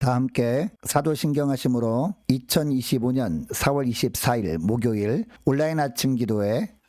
다 함께 사도신경 하심으로 2025년 4월 24일 목요일 온라인 아침 기도에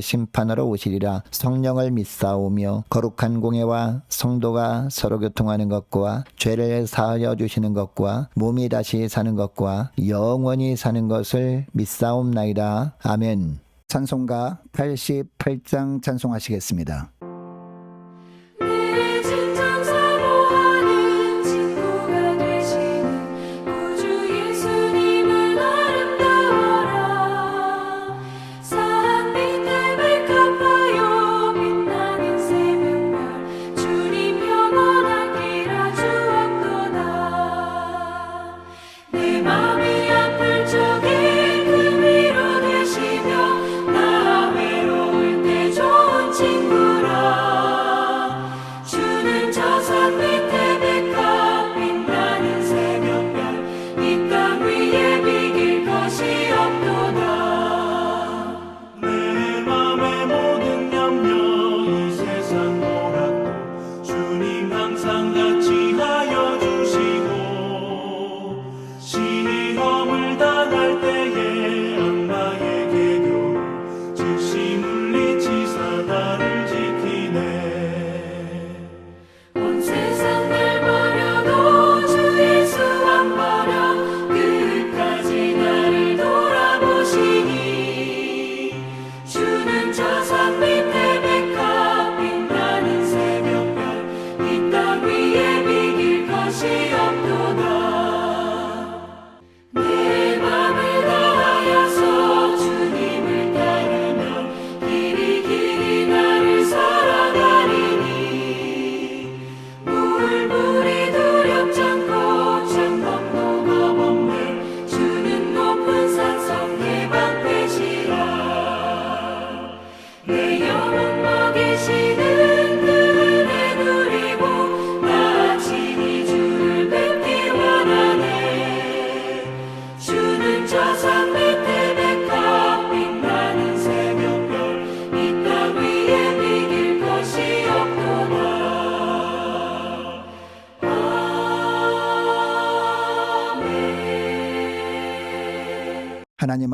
심판하러 오시리라. 성령을 믿사오며 거룩한 공예와 성도가 서로 교통하는 것과 죄를 사하여 주시는 것과 몸이 다시 사는 것과 영원히 사는 것을 믿사옵나이다. 아멘. 찬송가 88장 찬송하시겠습니다.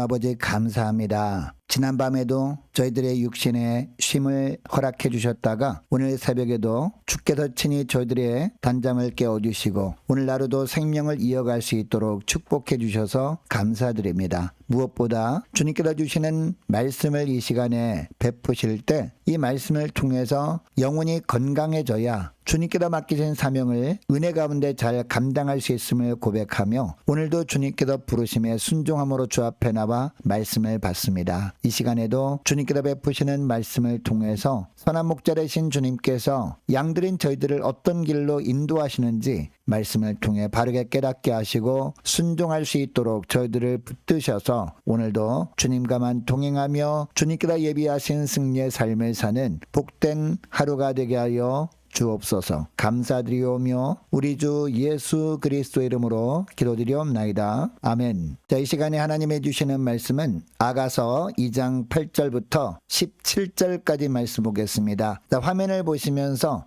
아버지 감사합니다. 지난밤에도 저희들의 육신에 쉼을 허락해 주셨다가 오늘 새벽에도 주께서 친히 저희들의 단잠을 깨워 주시고 오늘 하루도 생명을 이어갈 수 있도록 축복해 주셔서 감사드립니다. 무엇보다 주님께서 주시는 말씀을 이 시간에 베푸실 때 이 말씀을 통해서 영혼이 건강해져야 주님께서 맡기신 사명을 은혜 가운데 잘 감당할 수 있음을 고백하며 오늘도 주님께서 부르심에 순종함으로 주 앞에 나와 말씀을 받습니다. 이 시간에도 주님 께서 베푸시는 말씀을 통해서 선한 목자 되신 주님께서 양들인 저희들을 어떤 길로 인도하시는지 말씀을 통해 바르게 깨닫게 하시고 순종할 수 있도록 저희들을 붙드셔서 오늘도 주님과만 동행하며 주님께서 예비하신 승리의 삶을 사는 복된 하루가 되게 하여 주옵소서. 감사드리오며 우리 주 예수 그리스도 이름으로 기도드리옵나이다. 아멘. 자 이 시간에 하나님의 주시는 말씀은 아가서 2장 8절부터 17절까지 말씀 보겠습니다. 자 화면을 보시면서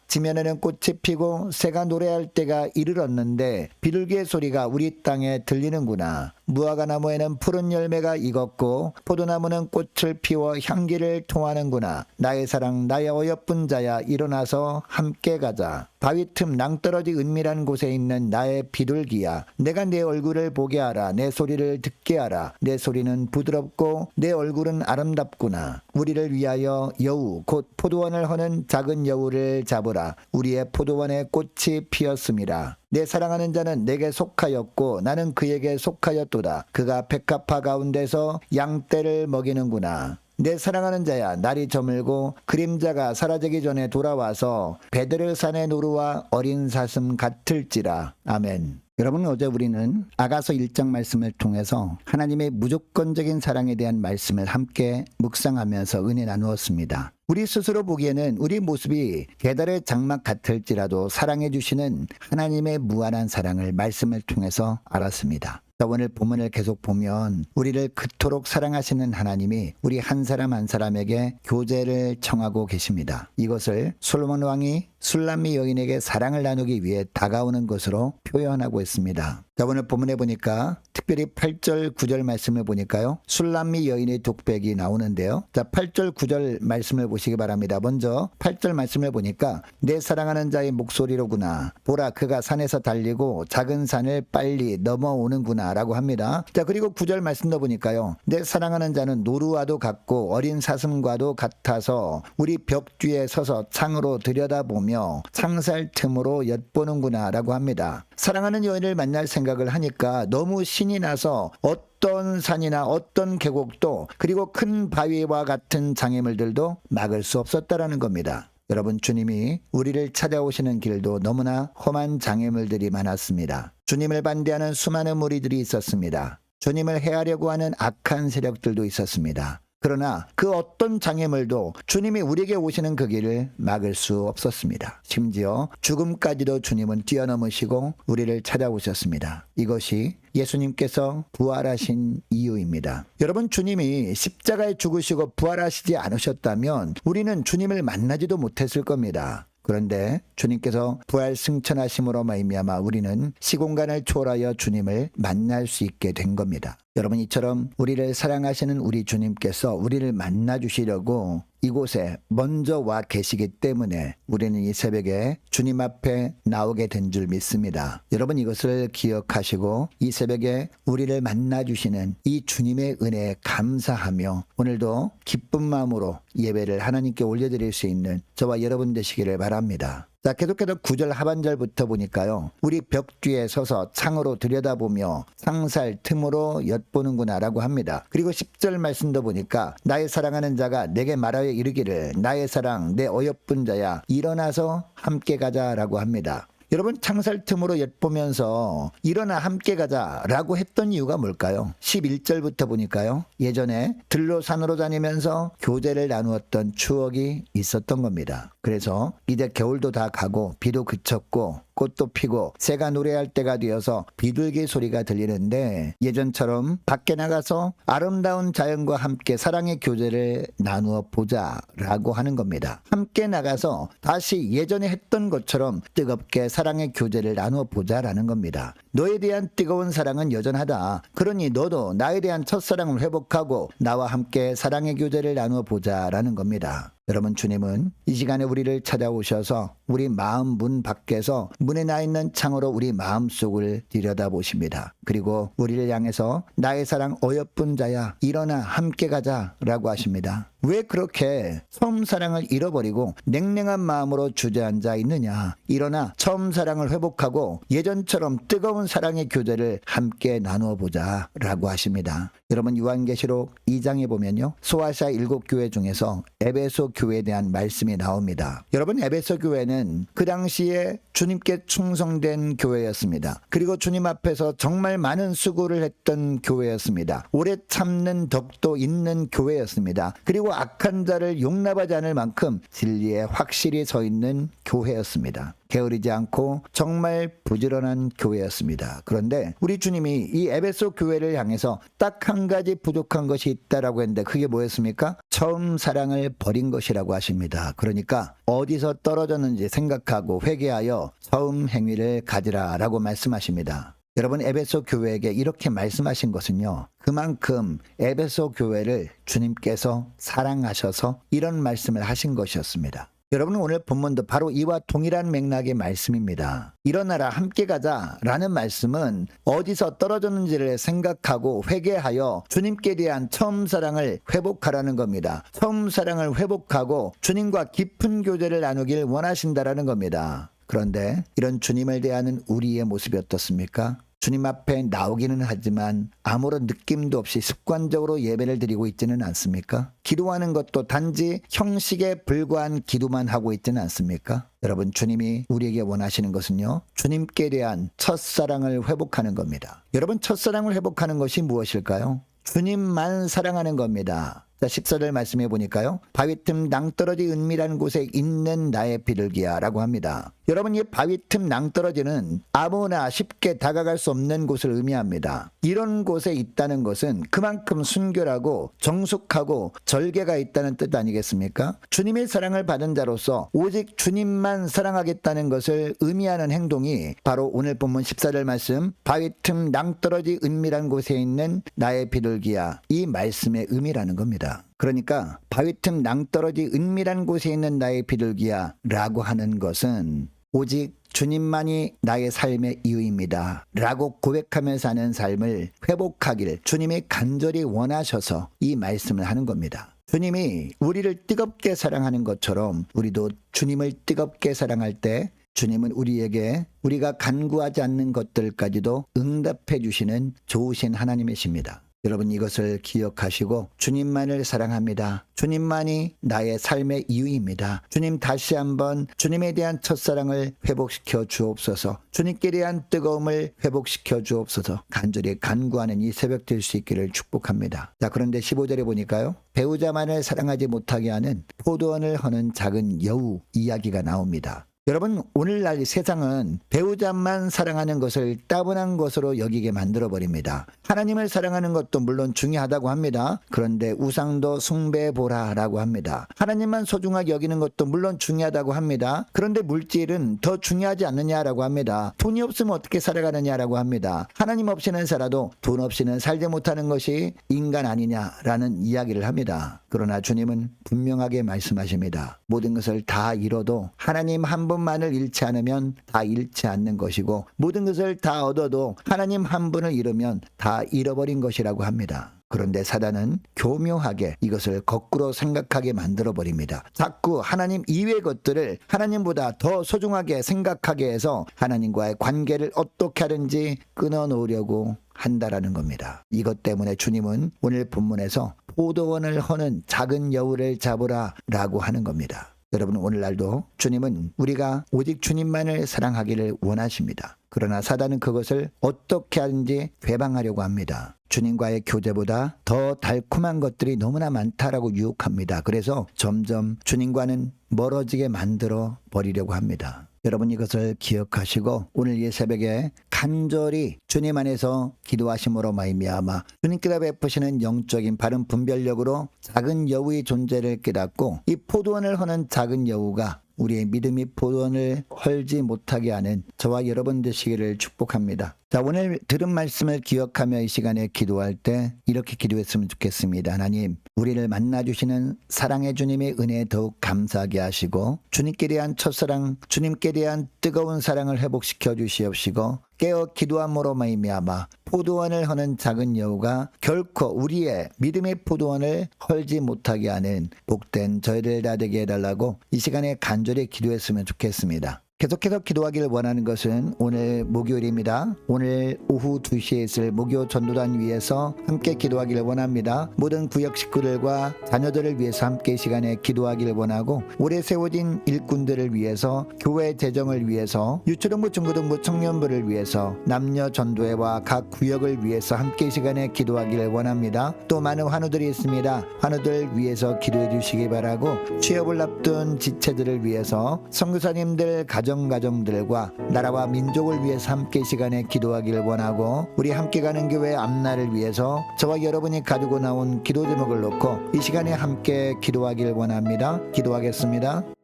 지면에는 꽃이 피고 새가 노래할 때가 이르렀는데 비둘기의 소리가 우리 땅에 들리는구나. 무화과 나무에는 푸른 열매가 익었고 포도나무는 꽃을 피워 향기를 통하는구나. 나의 사랑 나의 어여쁜 자야 일어나서 함께 가자. 바위 틈 낭떠러지 은밀한 곳에 있는 나의 비둘기야. 내가 내 얼굴을 보게 하라. 내 소리를 듣게 하라. 내 소리는 부드럽고 내 얼굴은 아름답구나. 우리를 위하여 여우 곧 포도원을 허는 작은 여우를 잡으라. 우리의 포도원에 꽃이 피었음이라. 내 사랑하는 자는 내게 속하였고 나는 그에게 속하였도다. 그가 백합화 가운데서 양떼를 먹이는구나. 내 사랑하는 자야 날이 저물고 그림자가 사라지기 전에 돌아와서 베드르산의 노루와 어린 사슴 같을지라 아멘. 여러분 어제 우리는 아가서 1장 말씀을 통해서 하나님의 무조건적인 사랑에 대한 말씀을 함께 묵상하면서 은혜 나누었습니다. 우리 스스로 보기에는 우리 모습이 계달의 장막 같을지라도 사랑해 주시는 하나님의 무한한 사랑을 말씀을 통해서 알았습니다. 자, 오늘 본문을 계속 보면 우리를 그토록 사랑하시는 하나님이 우리 한 사람 한 사람에게 교제를 청하고 계십니다. 이것을 솔로몬 왕이 술람미 여인에게 사랑을 나누기 위해 다가오는 것으로 표현하고 있습니다. 자, 오늘 본문에 보니까 특별히 8절 9절 말씀을 보니까요. 술람미 여인의 독백이 나오는데요. 자, 8절 9절 말씀을 보시기 바랍니다. 먼저 8절 말씀을 보니까 내 사랑하는 자의 목소리로구나. 보라 그가 산에서 달리고 작은 산을 빨리 넘어오는구나 라고 합니다. 자, 그리고 9절 말씀도 보니까요. 내 사랑하는 자는 노루와도 같고 어린 사슴과도 같아서 우리 벽 뒤에 서서 창으로 들여다보며 창살 틈으로 엿보는구나 라고 합니다. 사랑하는 여인을 만날 생각을 하니까 너무 신이 나서 어떤 산이나 어떤 계곡도 그리고 큰 바위와 같은 장애물들도 막을 수 없었다라는 겁니다. 여러분 주님이 우리를 찾아오시는 길도 너무나 험한 장애물들이 많았습니다. 주님을 반대하는 수많은 무리들이 있었습니다. 주님을 해하려고 하는 악한 세력들도 있었습니다. 그러나 그 어떤 장애물도 주님이 우리에게 오시는 그 길을 막을 수 없었습니다. 심지어 죽음까지도 주님은 뛰어넘으시고 우리를 찾아오셨습니다. 이것이 예수님께서 부활하신 이유입니다. 여러분 주님이 십자가에 죽으시고 부활하시지 않으셨다면 우리는 주님을 만나지도 못했을 겁니다. 그런데 주님께서 부활 승천하심으로 말미암아 우리는 시공간을 초월하여 주님을 만날 수 있게 된 겁니다. 여러분 이처럼 우리를 사랑하시는 우리 주님께서 우리를 만나 주시려고 이곳에 먼저 와 계시기 때문에 우리는 이 새벽에 주님 앞에 나오게 된 줄 믿습니다. 여러분 이것을 기억하시고 이 새벽에 우리를 만나 주시는 이 주님의 은혜에 감사하며 오늘도 기쁜 마음으로 예배를 하나님께 올려드릴 수 있는 저와 여러분 되시기를 바랍니다. 자, 계속해서 구절 하반절부터 보니까요. 우리 벽 뒤에 서서 창으로 들여다보며 상살 틈으로 엿보는구나 라고 합니다. 그리고 10절 말씀도 보니까 나의 사랑하는 자가 내게 말하여 이르기를 나의 사랑 내 어여쁜 자야 일어나서 함께 가자 라고 합니다. 여러분 창살 틈으로 엿보면서 일어나 함께 가자라고 했던 이유가 뭘까요? 11절부터 보니까요. 예전에 들로 산으로 다니면서 교제를 나누었던 추억이 있었던 겁니다. 그래서 이제 겨울도 다 가고 비도 그쳤고 꽃도 피고 새가 노래할 때가 되어서 비둘기 소리가 들리는데 예전처럼 밖에 나가서 아름다운 자연과 함께 사랑의 교제를 나누어 보자라고 하는 겁니다. 함께 나가서 다시 예전에 했던 것처럼 뜨겁게 사랑의 교제를 나누어 보자라는 겁니다. 너에 대한 뜨거운 사랑은 여전하다. 그러니 너도 나에 대한 첫사랑을 회복하고 나와 함께 사랑의 교제를 나누어 보자라는 겁니다. 여러분 주님은 이 시간에 우리를 찾아오셔서 우리 마음 문 밖에서 문에 나 있는 창으로 우리 마음 속을 들여다보십니다. 그리고 우리를 향해서 나의 사랑 어여쁜 자야 일어나 함께 가자라고 하십니다. 왜 그렇게 처음 사랑을 잃어버리고 냉랭한 마음으로 주저앉아 있느냐? 일어나 처음 사랑을 회복하고 예전처럼 뜨거운 사랑의 교제를 함께 나누어 보자라고 하십니다. 여러분 요한계시록 2장에 보면요. 소아시아 일곱 교회 중에서 에베소 교회에 대한 말씀이 나옵니다. 여러분 에베소 교회는 그 당시에 주님께 충성된 교회였습니다. 그리고 주님 앞에서 정말 많은 수고를 했던 교회였습니다. 오래 참는 덕도 있는 교회였습니다. 그리고 악한 자를 용납하지 않을 만큼 진리에 확실히 서 있는 교회였습니다. 게으르지 않고 정말 부지런한 교회였습니다. 그런데 우리 주님이 이 에베소 교회를 향해서 딱 한 가지 부족한 것이 있다라고 했는데 그게 뭐였습니까? 처음 사랑을 버린 것이라고 하십니다. 그러니까 어디서 떨어졌는지 생각하고 회개하여 처음 행위를 가지라라고 말씀하십니다. 여러분 에베소 교회에게 이렇게 말씀하신 것은요. 그만큼 에베소 교회를 주님께서 사랑하셔서 이런 말씀을 하신 것이었습니다. 여러분 오늘 본문도 바로 이와 동일한 맥락의 말씀입니다. 일어나라 함께 가자라는 말씀은 어디서 떨어졌는지를 생각하고 회개하여 주님께 대한 처음 사랑을 회복하라는 겁니다. 처음 사랑을 회복하고 주님과 깊은 교제를 나누길 원하신다라는 겁니다. 그런데 이런 주님을 대하는 우리의 모습이 어떻습니까? 주님 앞에 나오기는 하지만 아무런 느낌도 없이 습관적으로 예배를 드리고 있지는 않습니까? 기도하는 것도 단지 형식에 불과한 기도만 하고 있지는 않습니까? 여러분 주님이 우리에게 원하시는 것은요. 주님께 대한 첫사랑을 회복하는 겁니다. 여러분 첫사랑을 회복하는 것이 무엇일까요? 주님만 사랑하는 겁니다. 자, 14절 말씀해 보니까요. 바위 틈 낭떠러지 은밀한 곳에 있는 나의 비둘기야라고 합니다. 여러분 이 바위 틈 낭떠러지는 아무나 쉽게 다가갈 수 없는 곳을 의미합니다. 이런 곳에 있다는 것은 그만큼 순결하고 정숙하고 절개가 있다는 뜻 아니겠습니까? 주님의 사랑을 받은 자로서 오직 주님만 사랑하겠다는 것을 의미하는 행동이 바로 오늘 본문 14절 말씀 바위 틈 낭떠러지 은밀한 곳에 있는 나의 비둘기야 이 말씀의 의미라는 겁니다. 그러니까 바위 틈 낭떠러지 은밀한 곳에 있는 나의 비둘기야 라고 하는 것은 오직 주님만이 나의 삶의 이유입니다. 라고 고백하며 사는 삶을 회복하기를 주님이 간절히 원하셔서 이 말씀을 하는 겁니다. 주님이 우리를 뜨겁게 사랑하는 것처럼 우리도 주님을 뜨겁게 사랑할 때 주님은 우리에게 우리가 간구하지 않는 것들까지도 응답해 주시는 좋으신 하나님이십니다. 여러분 이것을 기억하시고 주님만을 사랑합니다. 주님만이 나의 삶의 이유입니다. 주님 다시 한번 주님에 대한 첫사랑을 회복시켜 주옵소서. 주님께 대한 뜨거움을 회복시켜 주옵소서. 간절히 간구하는 이 새벽 될 수 있기를 축복합니다. 자 그런데 15절에 보니까요. 배우자만을 사랑하지 못하게 하는 포도원을 허는 작은 여우 이야기가 나옵니다. 여러분 오늘날 이 세상은 배우자만 사랑하는 것을 따분한 것으로 여기게 만들어 버립니다. 하나님을 사랑하는 것도 물론 중요하다고 합니다. 그런데 우상도 숭배해 보라라고 합니다. 하나님만 소중하게 여기는 것도 물론 중요하다고 합니다. 그런데 물질은 더 중요하지 않느냐라고 합니다. 돈이 없으면 어떻게 살아가느냐라고 합니다. 하나님 없이는 살아도 돈 없이는 살지 못하는 것이 인간 아니냐라는 이야기를 합니다. 그러나 주님은 분명하게 말씀하십니다. 모든 것을 다 잃어도 하나님 한 분만을 잃지 않으면 다 잃지 않는 것이고 모든 것을 다 얻어도 하나님 한 분을 잃으면 다 잃어버린 것이라고 합니다. 그런데 사단은 교묘하게 이것을 거꾸로 생각하게 만들어 버립니다. 자꾸 하나님 이외의 것들을 하나님보다 더 소중하게 생각하게 해서 하나님과의 관계를 어떻게 하든지 끊어 놓으려고 한다라는 겁니다. 이것 때문에 주님은 오늘 본문에서 포도원을 허는 작은 여우를 잡으라 라고 하는 겁니다. 여러분 오늘날도 주님은 우리가 오직 주님만을 사랑하기를 원하십니다. 그러나 사단은 그것을 어떻게 하든지 괴방하려고 합니다. 주님과의 교제보다 더 달콤한 것들이 너무나 많다라고 유혹합니다. 그래서 점점 주님과는 멀어지게 만들어 버리려고 합니다. 여러분 이것을 기억하시고 오늘 이 새벽에 간절히 주님 안에서 기도하심으로 말미암아 주님께서 베푸시는 영적인 바른 분별력으로 작은 여우의 존재를 깨닫고 이 포도원을 허는 작은 여우가 우리의 믿음이 포도원을 헐지 못하게 하는 저와 여러분 되시기를 축복합니다. 자, 오늘 들은 말씀을 기억하며 이 시간에 기도할 때 이렇게 기도했으면 좋겠습니다. 하나님, 우리를 만나주시는 사랑의 주님의 은혜에 더욱 감사하게 하시고, 주님께 대한 첫사랑, 주님께 대한 뜨거운 사랑을 회복시켜 주시옵시고, 깨어 기도함으로 말미암아 포도원을 허는 작은 여우가 결코 우리의 믿음의 포도원을 헐지 못하게 하는 복된 저희들 다 되게 해달라고 이 시간에 간절히 기도했으면 좋겠습니다. 계속해서 기도하기를 원하는 것은 오늘 목요일입니다. 오늘 오후 2시에 있을 목요 전도단 위에서 함께 기도하기를 원합니다. 모든 구역 식구들과 자녀들을 위해서 함께 이 시간에 기도하기를 원하고 올해 세워진 일꾼들을 위해서 교회 재정을 위해서 유초등부 중고등부 청년부를 위해서 남녀 전도회와 각 구역을 위해서 함께 이 시간에 기도하기를 원합니다. 또 많은 환우들이 있습니다. 환우들 위해서 기도해 주시기 바라고 취업을 앞둔 지체들을 위해서 선교사님들 가정 가정 가정들과 나라와 민족을 위해서 함께 이 시간에 기도하길 원하고 우리 함께 가는 교회 앞날을 위해서 저와 여러분이 가지고 나온 기도 제목을 놓고 이 시간에 함께 기도하길 원합니다. 기도하겠습니다.